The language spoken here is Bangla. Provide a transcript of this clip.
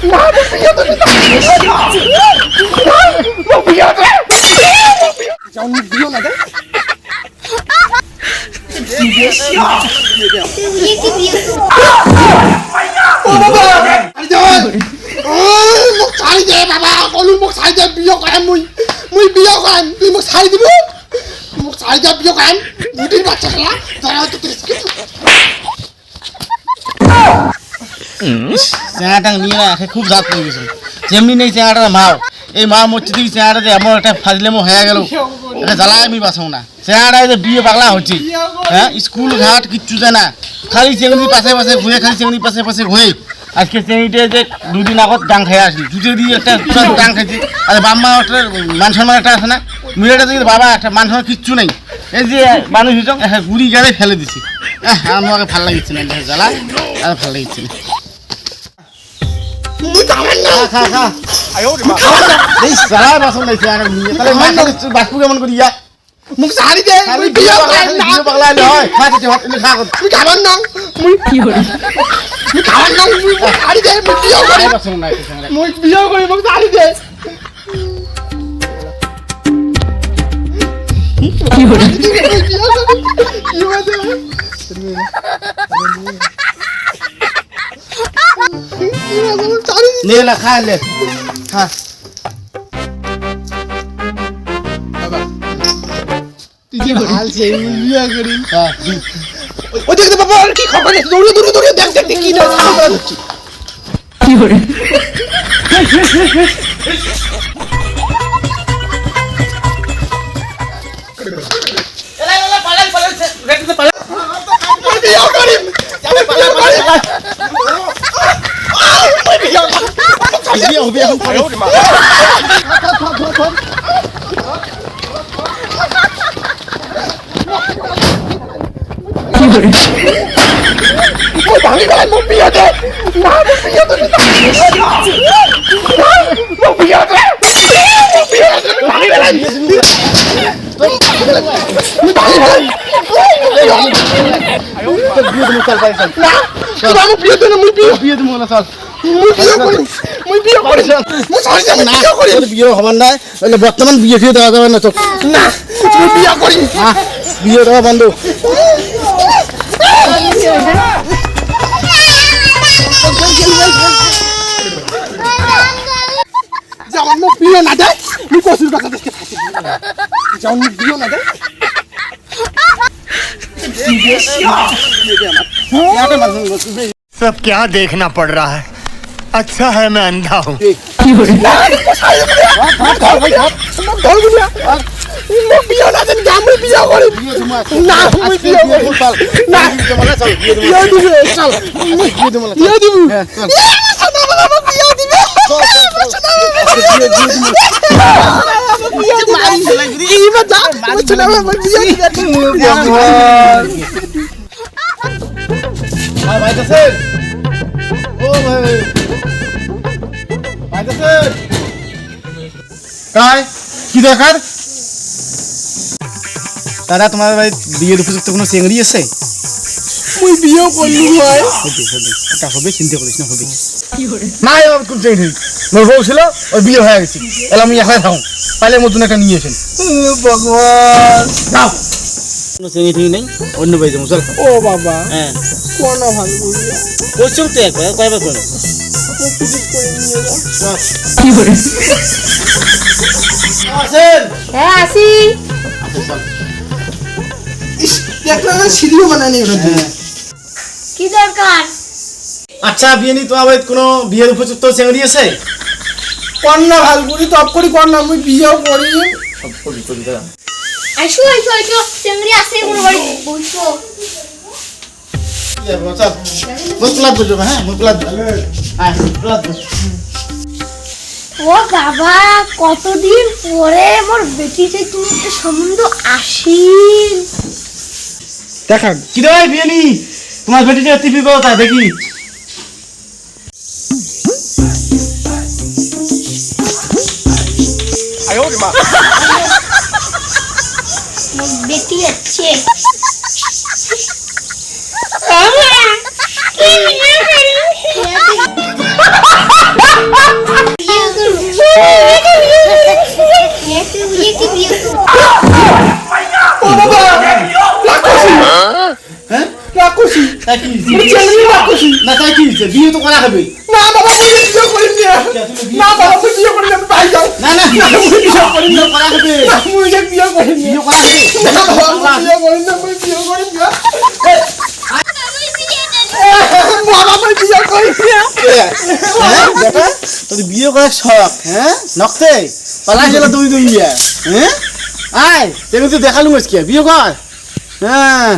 মোক চাই দে বাবা কলো মোক চাই দে বিয় কৰাম মই মই বিয় কৰাম তুই মোক চাই দিব মোক চাই দে বিয় কৰাম দুদিন বাচ্চা খেলা ধরা চেঙাটাং নিয়ে না একে খুব দাঁত পড়ে গেছিল। যেমনি নেই চেঙাটার মাও। এই মা মরছে দিকে চেঙাটাতে এমন একটা ফাজলেমো হয়ে গেল। এটা জ্বালায় আমি বাঁচাও না। চেঙাটা যে বিয়ে পাগলা হচ্ছে। হ্যাঁ স্কুল ঘাট কিচ্ছু যায় না। খালি চেংড়ির পাশে পাশে ঘুরে খালি চেংড়ির পাশে পাশে ঘুরে। আজকে চেংড়িতে যে দুদিন আগত ডাং খাই আসলি। জুতে দিয়ে একটা ডাং খাইছে আর বাম্মা একটা মান সম্মান একটা আছে না? মেয়েটা থেকে বাবা একটা মান সম্মান কিচ্ছু নেই। এই যে মানুষ হিসেবে গুড়ি গাড়ি ফেলে দিছি। হ্যাঁ আমাকে ভালো লাগিচ্ছে না জ্বালা আর ভালো লাগিচ্ছে না। মুই যাবেন না। খা খা সারা বাসন নাই চেয়ার নিয়ে তাহলে মান না। বাসপু কেমন করি ইয়া? মোক চাই দে খালি মই বিয়ে পাগলা বিয়ে পাগলা হলে হয়। খা দিতে হট খা কর মই খাবার না। মই কি হল? মই খাবার না। মই মোক দে মই বিয় সারা বাসন নাই চেয়ার মই বিয় মোক চাই দে। কি লে খবর আছে দৌড়ে দৌড়ে দৌড়ে দেখ দেখ দেখ কি না সামনে করা হচ্ছে মই বিয়া করিম আমি বিয়া করিম মই বিয়া করিম বিয়ে হবে এখন পরে। মই ভাঙি পেলাই মোক বিয়া দে না মোক বিয়া দে মোক বিয়া দে মোক বিয়া দে ভাঙি পেলাই মই ভাঙি পেলাই তোর বিয়ে তুমি চল বিয়া দে না বিয়া বিয়ে চল বিয়া করিম মই বিয়া করিম মই চাই যাম না বিয়া করিম তোর বিয়ে হবার নাই তাহলে বর্তমান বিয়ে ফিয়ে দেওয়া যাবে না তো না মই বিয়া করিম হ্যাঁ বিয়ে দেওয়া বন্ধ যেমন মোক বিয়া না দে মই কচুর কথা দেখতে থাকি যেমন মোক বিয়া না দে सब क्या देखना पड़ रहा है আচ্ছা হ্যাঁ ম্যান দাও ভাই ভাই ও ভাই কি দাদা তোমার ভাই বিয়ের উপযুক্ত কোনো চেংড়ি আছে? মই বিয়া করলু ভাই। হবে হবে এটা হবে চিন্তা করিস না হবে। নাই আমার কোন চেংড়ি? মোর বউ ছিল ওই বিয়ে হয়ে গেছে। আমি একাই থাকুন পাইলে নতুন একটা নিয়ে এসেন ভগবান। যাও। কোনো চেংড়ি ঠেঙি নেই? অন্য বাড়ি যাব চল ও বাবা। হ্যাঁ। ভালো করছ তো একবার কয়বার করে হ্যাঁ আসি। সিঁড়িও বানানি কি দরকার? আচ্ছা বিয়ে নি তোমার বাড়িতে কোনো বিয়ের উপযুক্ত চেংড়ি আছে? কন্যা ভালো করি তপ করি কন্যা আমি বিয়েও করি। আইসো আইসো আইসো চেংড়ি আছে কোনো বাড়ি বসো। চল। হ্যাঁ হ্যাঁ ও বাবা কতদিন পরে মোর বেটিতে তুমি একটা সম্বন্ধ আসিল দেখা কি রে বিয়ে নি তোমার বেটি যে টিভি কোথায় দেখি। বেটি আছে তাই কি না তাই বিয়ে তো করা হবে না বাবা মুই বিয়ে করিম না না বাবা মুই বিয়ে করিম না ভাই যাও না না না বিয়ে করিম না করা হবে না বিয়ে করিম বিয়ে করা হবে না বাবা বিয়ে করিম না মুই বিয়ে করিম না বাবা মুই বিয়ে করিম না হ্যাঁ বেটা তোর বিয়ে করার শখ হ্যাঁ নকতে পালাই গেল হ্যাঁ আয় তেমনি তো দেখালু আজকে বিয়ে কর হ্যাঁ